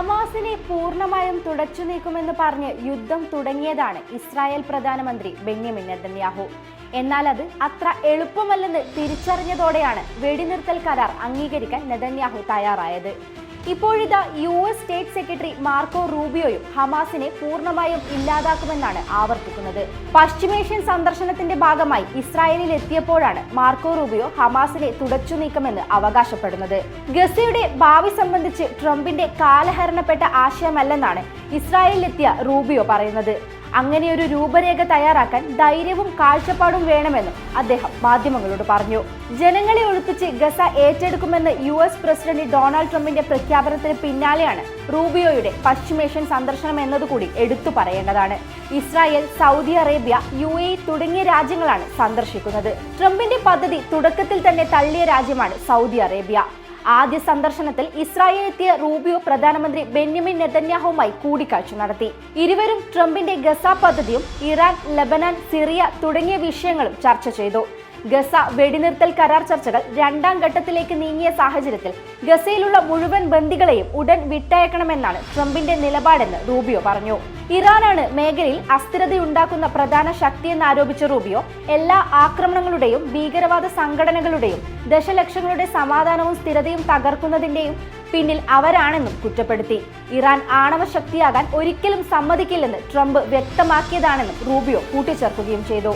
ഹമാസിനെ പൂർണമായും തുടച്ചു നീക്കുമെന്ന് പറഞ്ഞ് യുദ്ധം തുടങ്ങിയതാണ് ഇസ്രായേൽ പ്രധാനമന്ത്രി ബെന്യമിൻ നെതന്യാഹു. എന്നാൽ അത് അത്ര എളുപ്പമല്ലെന്ന് തിരിച്ചറിഞ്ഞതോടെയാണ് വെടിനിർത്തൽ കരാർ അംഗീകരിക്കാൻ നെതന്യാഹു തയ്യാറായത്. ഇപ്പോഴിതാ U S state secretary Marco റൂബിയോയും ഹമാസിനെ പൂർണമായും ഇല്ലാതാക്കുമെന്നാണ് ആവർത്തിക്കുന്നത്. പശ്ചിമേഷ്യൻ സന്ദർശനത്തിന്റെ ഭാഗമായി ഇസ്രായേലിൽ എത്തിയപ്പോഴാണ് മാർക്കോ റൂബിയോ ഹമാസിനെ തുടച്ചു നീക്കുമെന്ന് അവകാശപ്പെടുന്നത്. ഗസയുടെ ഭാവി സംബന്ധിച്ച് ട്രംപിന്റെ കാലഹരണപ്പെട്ട ആശയമല്ലെന്നാണ് ഇസ്രായേലിലെത്തിയ റൂബിയോ പറയുന്നത്. അങ്ങനെ ഒരു രൂപരേഖ തയ്യാറാക്കാൻ ധൈര്യവും കാഴ്ചപ്പാടും വേണമെന്നും അദ്ദേഹം മാധ്യമങ്ങളോട് പറഞ്ഞു. ജനങ്ങളെ ഒഴിപ്പിച്ച് ഗസ ഏറ്റെടുക്കുമെന്ന് യു എസ് പ്രസിഡന്റ് ഡൊണാൾഡ് ട്രംപിന്റെ പ്രഖ്യാപനത്തിന് പിന്നാലെയാണ് റൂബിയോയുടെ പശ്ചിമേഷ്യൻ സന്ദർശനം എന്നതുകൂടി എടുത്തു പറയേണ്ടതാണ്. Israel Saudi Arabia U A തുടങ്ങിയ രാജ്യങ്ങളാണ് സന്ദർശിക്കുന്നത്. ട്രംപിന്റെ പദ്ധതി തുടക്കത്തിൽ തന്നെ തള്ളിയ രാജ്യമാണ് സൗദി അറേബ്യ. ആദ്യ സന്ദർശനത്തിൽ ഇസ്രായേൽ എത്തിയ റൂബിയോ പ്രധാനമന്ത്രി ബെന്യമിൻ നെതന്യാഹുവുമായി കൂടിക്കാഴ്ച നടത്തി. ഇരുവരും ട്രംപിന്റെ ഗസ പദ്ധതിയും ഇറാൻ ലബനാൻ സിറിയ തുടങ്ങിയ വിഷയങ്ങളും ചർച്ച ചെയ്തു. ഗസ വെടിനിർത്തൽ കരാർ ചർച്ചകൾ രണ്ടാം ഘട്ടത്തിലേക്ക് നീങ്ങിയ സാഹചര്യത്തിൽ ഗസയിലുള്ള മുഴുവൻ ബന്ദികളെയും ഉടൻ വിട്ടയക്കണമെന്നാണ് ട്രംപിന്റെ നിലപാടെന്ന് റൂബിയോ പറഞ്ഞു. ഇറാനാണ് മേഖലയിൽ അസ്ഥിരതയുണ്ടാക്കുന്ന പ്രധാന ശക്തിയെന്ന് ആരോപിച്ച റൂബിയോ എല്ലാ ആക്രമണങ്ങളുടെയും ഭീകരവാദ സംഘടനകളുടെയും ദശലക്ഷങ്ങളുടെ സമാധാനവും സ്ഥിരതയും തകർക്കുന്നതിന്റെയും പിന്നിൽ അവരാണെന്നും കുറ്റപ്പെടുത്തി. ഇറാൻ ആണവ ശക്തിയാകാൻ ഒരിക്കലും സമ്മതിക്കില്ലെന്ന് ട്രംപ് വ്യക്തമാക്കിയതാണെന്നും റൂബിയോ കൂട്ടിച്ചേർക്കുകയും ചെയ്തു.